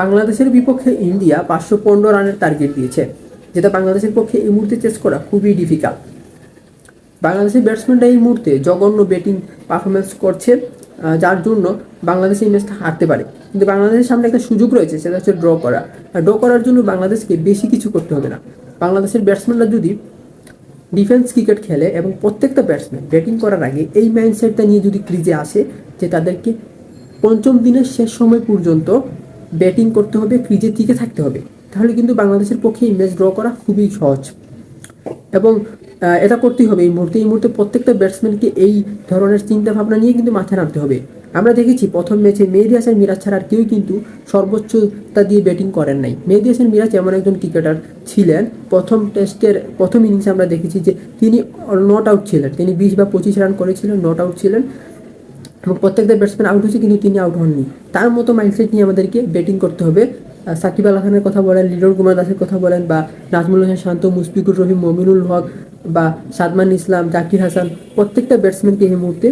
বাংলাদেশের বিপক্ষে ইন্ডিয়া পাঁচশো পনেরো রানের টার্গেট দিয়েছে, যেটা বাংলাদেশের পক্ষে এই মুহূর্তে চেস করা খুবই ডিফিকাল্ট বাংলাদেশের ব্যাটসম্যানরা এই মুহূর্তে জঘন্য ব্যাটিং পারফরমেন্স করছে যার জন্য বাংলাদেশ এই ম্যাচটা হারতে পারে। কিন্তু বাংলাদেশের সামনে একটা সুযোগ রয়েছে, সেটা হচ্ছে ড্র করা। আর ড্র করার জন্য বাংলাদেশকে বেশি কিছু করতে হবে না। বাংলাদেশের ব্যাটসম্যানরা যদি ডিফেন্স ক্রিকেট খেলে এবং প্রত্যেকটা ব্যাটসম্যান ব্যাটিং করার আগে এই মাইন্ডসেটটা নিয়ে যদি ক্রিজে আসে, যে তাদেরকে পঞ্চম দিনের শেষ সময় পর্যন্ত ব্যাটিং করতে হবে ক্রিজে টিকে থাকতে হবে। তাহলে কিন্তু বাংলাদেশের পক্ষে ম্যাচ ড্র করা খুবই সহজ। এবং এটা করতেই হবে এই মুহূর্তে। এই মুহূর্তে প্রত্যেকটা ব্যাটসম্যানকে এই ধরনের চিন্তা ভাবনা নিয়ে কিন্তু মাথায় রাখতে হবে। আমরা দেখেছি প্রথম ম্যাচে মেহেদি হাসান মিরাজ ছাড়া আর কেউই কিন্তু সর্বোচ্চতা দিয়ে ব্যাটিং করেন নাই। মেহেদি হাসান মিরাজ এমন একজন ক্রিকেটার ছিলেন। প্রথম টেস্টের প্রথম ইনিংসে আমরা দেখেছি যে তিনি নট আউট ছিলেন। তিনি বিশ বা পঁচিশ রান করেছিলেন নট আউট ছিলেন। এবং প্রত্যেকটা ব্যাটসম্যান আউট হয়েছে, কিন্তু তিনি আউট হননি। তার মতো মাইন্ডসেট নিয়ে আমাদেরকে ব্যাটিং করতে হবে। সাকিব আল হাসানের কথা বলেন, লিডর কুমার দাসের কথা বলেন, বা নাজমুল হোসেন শান্ত, মুশফিকুর রহিম, মমিনুল হক, বা সাদমান ইসলাম, জাকির হাসান, প্রত্যেকটা ব্যাটসম্যানকে এই মুহূর্তে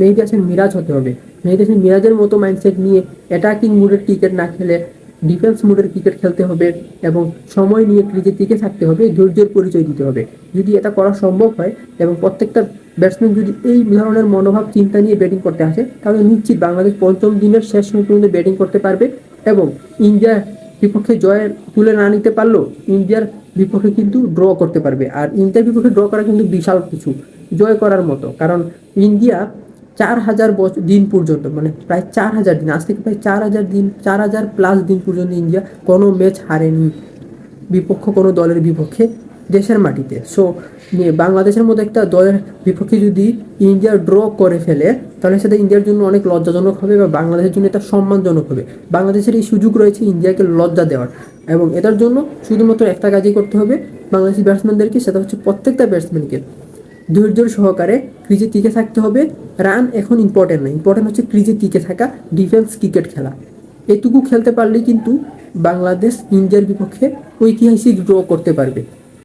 মেহেদি হাসান মিরাজ হতে হবে। মেহেদি হাসান মিরাজের মতো মাইন্ডসেট নিয়ে অ্যাটাকিং মুডের ক্রিকেট না খেলে ডিফেন্স মুডের ক্রিকেট খেলতে হবে এবং সময় নিয়ে ক্রিজে টিকে থাকতে হবে, ধৈর্যের পরিচয় দিতে হবে। যদি এটা করা সম্ভব হয় এবং প্রত্যেকটা ব্যাটসম্যান যদি এই ধরনের মনোভাব, চিন্তা নিয়ে ব্যাটিং করতে আসে, তাহলে নিশ্চিত বাংলাদেশ পঞ্চম দিনের শেষ সময় পর্যন্ত ব্যাটিং করতে পারবে এবং ইন্ডিয়ার বিপক্ষে জয়ের তুলে না নিতে পারলেও ইন্ডিয়ার বিপক্ষে কিন্তু ড্র করতে পারবে। আর ইন্ডিয়ার বিপক্ষে ড্র করা কিন্তু বিশাল কিছু, জয় করার মতো। কারণ ইন্ডিয়া চার হাজার বছর দিন পর্যন্ত মানে প্রায় চার হাজার দিন, আজ থেকে প্রায় চার হাজার দিন, চার হাজার প্লাস দিন পর্যন্ত ইন্ডিয়া কোনো ম্যাচ হারেনি। বিপক্ষ কোনো দলের বিপক্ষে দেশের মাটিতে। সো বাংলাদেশের মতো একটা দলের বিপক্ষে যদি ইন্ডিয়া ড্র করে ফেলে, তাহলে সেটা ইন্ডিয়ার জন্য অনেক লজ্জাজনক হবে বা বাংলাদেশের জন্য এটা সম্মানজনক হবে। বাংলাদেশের এই সুযোগ রয়েছে ইন্ডিয়াকে লজ্জা দেওয়ার। এবং এটার জন্য শুধুমাত্র একটা কাজই করতে হবে, বাংলাদেশি ব্যাটসম্যানদেরকে সেটা হচ্ছে প্রত্যেকটা ব্যাটসম্যানকে ধৈর্য সহকারে ক্রিজে টিকে থাকতে হবে। রান এখন ইম্পর্টেন্ট না ইম্পর্টেন্ট হচ্ছে ক্রিজে টিকে থাকা ডিফেন্স ক্রিকেট খেলা। এটুকু খেলতে পারলেই কিন্তু বাংলাদেশ ইন্ডিয়ার বিপক্ষে ঐতিহাসিক ড্র করতে পারবে।